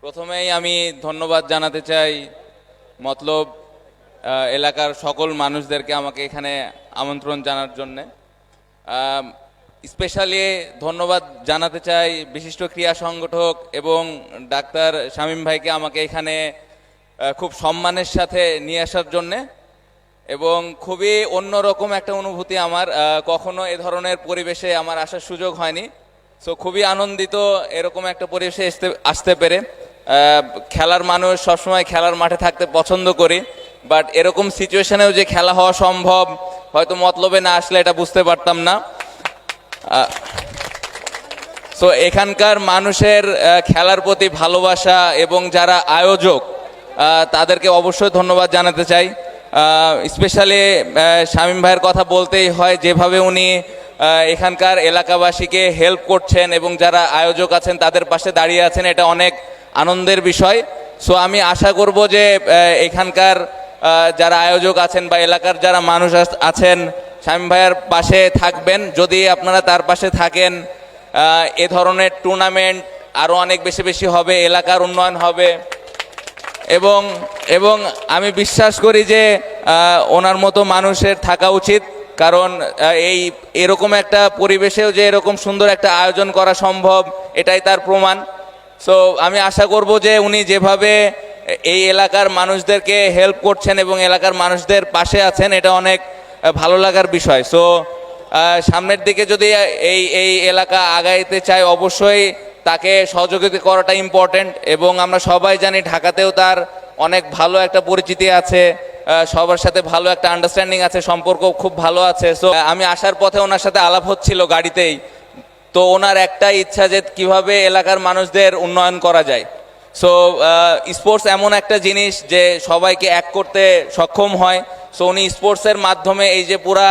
প্রথমেই আমি ধন্যবাদ জানাতে চাই মতলব এলাকার সকল মানুষদেরকে আমাকে এখানে আমন্ত্রণ জানার জন্যে। স্পেশালি ধন্যবাদ জানাতে চাই বিশিষ্ট ক্রীড়া সংগঠক এবং ডাক্তার শামীম ভাইকে আমাকে এখানে খুব সম্মানের সাথে নিয়ে আসার জন্যে এবং খুবই অন্যরকম একটা অনুভূতি আমার কখনো এ ধরনের পরিবেশে আমার আসার সুযোগ হয়নি। সো খুবই আনন্দিত এরকম একটা পরিবেশে আসতে আসতে পেরে। খেলার মানুষ সবসময় খেলার মাঠে থাকতে পছন্দ করি বাট এরকম সিচুয়েশনেও যে খেলা হওয়া সম্ভব, হয়তো মতলবে না আসলে এটা বুঝতে পারতাম না। সো এখানকার মানুষের খেলার প্রতি ভালোবাসা এবং যারা আয়োজক তাদেরকে অবশ্যই ধন্যবাদ জানাতে চাই। স্পেশালি শামীম ভাইয়ের কথা বলতেই হয়, যেভাবে উনি এখানকার এলাকাবাসীকে হেল্প করছেন এবং যারা আয়োজক আছেন তাদের পাশে দাঁড়িয়ে আছেন, এটা অনেক আনন্দের বিষয়। সো আমি আশা করব যে এখানকার যারা আয়োজক আছেন বা এলাকার যারা মানুষ আছেন, শামীম ভাইয়ের পাশে থাকবেন। যদি আপনারা তার পাশে থাকেন এ ধরনের টুর্নামেন্ট আরও অনেক বেশি বেশি হবে, এলাকার উন্নয়ন হবে। এবং এবং আমি বিশ্বাস করি যে ওনার মতো মানুষের থাকা উচিত। কারণ এই এরকম একটা পরিবেশেও যে এরকম সুন্দর একটা আয়োজন করা সম্ভব, এটাই তার প্রমাণ। সো আমি আশা করব যে উনি যেভাবে এই এলাকার মানুষদেরকে হেল্প করছেন এবং এলাকার মানুষদের পাশে আছেন, এটা অনেক ভালো লাগার বিষয়। সো সামনের দিকে যদি এই এই এলাকা আগাইতে চায়, অবশ্যই তাকে সহযোগিতা করাটা ইম্পর্টেন্ট এবং আমরা সবাই জানি ঢাকাতেও তার অনেক ভালো একটা পরিচিতি আছে। সবার সাথে ভালো একটা আন্ডারস্ট্যান্ডিং আছে সম্পর্ক খুব ভালো আছে। সো আমি আসার পথে ওনার সাথে আলাপ হচ্ছিল গাড়িতেই। তো ওনার একটা ইচ্ছা যে কীভাবে এলাকার মানুষদের উন্নয়ন করা যায়। সো স্পোর্টস এমন একটা জিনিস যে সবাইকে এক করতে সক্ষম হয়। সো উনি স্পোর্টসের মাধ্যমে এই যে পুরা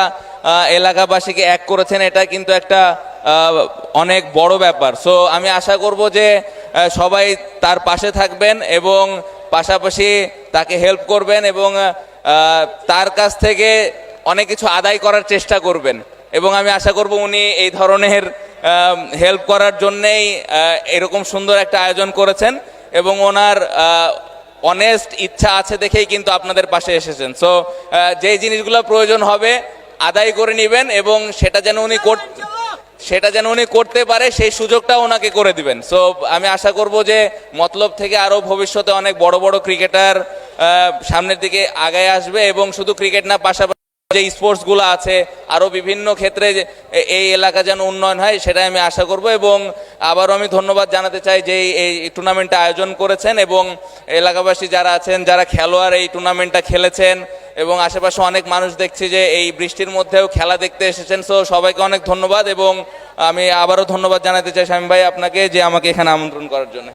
এলাকাবাসীকে এক করেছেন, এটা কিন্তু একটা অনেক বড় ব্যাপার। সো আমি আশা করব যে সবাই তার পাশে থাকবেন এবং পাশাপাশি তাকে হেল্প করবেন এবং তার কাছ থেকে অনেক কিছু আদায় করার চেষ্টা করবেন। এবং আমি আশা করব উনি এই ধরনের হেল্প করার জন্যেই এরকম সুন্দর একটা আয়োজন করেছেন এবং ওনার অনেস্ট ইচ্ছা আছে দেখেই কিন্তু আপনাদের পাশে এসেছেন। সো যেই জিনিসগুলো প্রয়োজন হবে, আদায় করে নেবেন এবং সেটা যেন উনি কর- সেটা যেন উনি করতে পারে, সেই সুযোগটা ওনাকে করে দিবেন। সো আমি আশা করব যে মতলব থেকে আরও ভবিষ্যতে অনেক বড় বড় ক্রিকেটার সামনের দিকে আগায় আসবে এবং শুধু ক্রিকেট না, পাশাপাশি যে স্পোর্টসগুলো আছে, আরও বিভিন্ন ক্ষেত্রে এই এলাকা যেন উন্নয়ন হয়, সেটাই আমি আশা করব এবং আবারও আমি ধন্যবাদ জানাতে চাই যে এই টুর্নামেন্টটা আয়োজন করেছেন এবং এলাকাবাসী যারা আছেন, যারা খেলোয়াড় এই টুর্নামেন্টটা খেলেছেন এবং আশেপাশে অনেক মানুষ দেখছি যে এই বৃষ্টির মধ্যেও খেলা দেখতে এসেছেন। সো সবাইকে অনেক ধন্যবাদ এবং আমি আবারও ধন্যবাদ জানাতে চাই স্বামী ভাই আপনাকে যে আমাকে এখানে আমন্ত্রণ করার জন্য।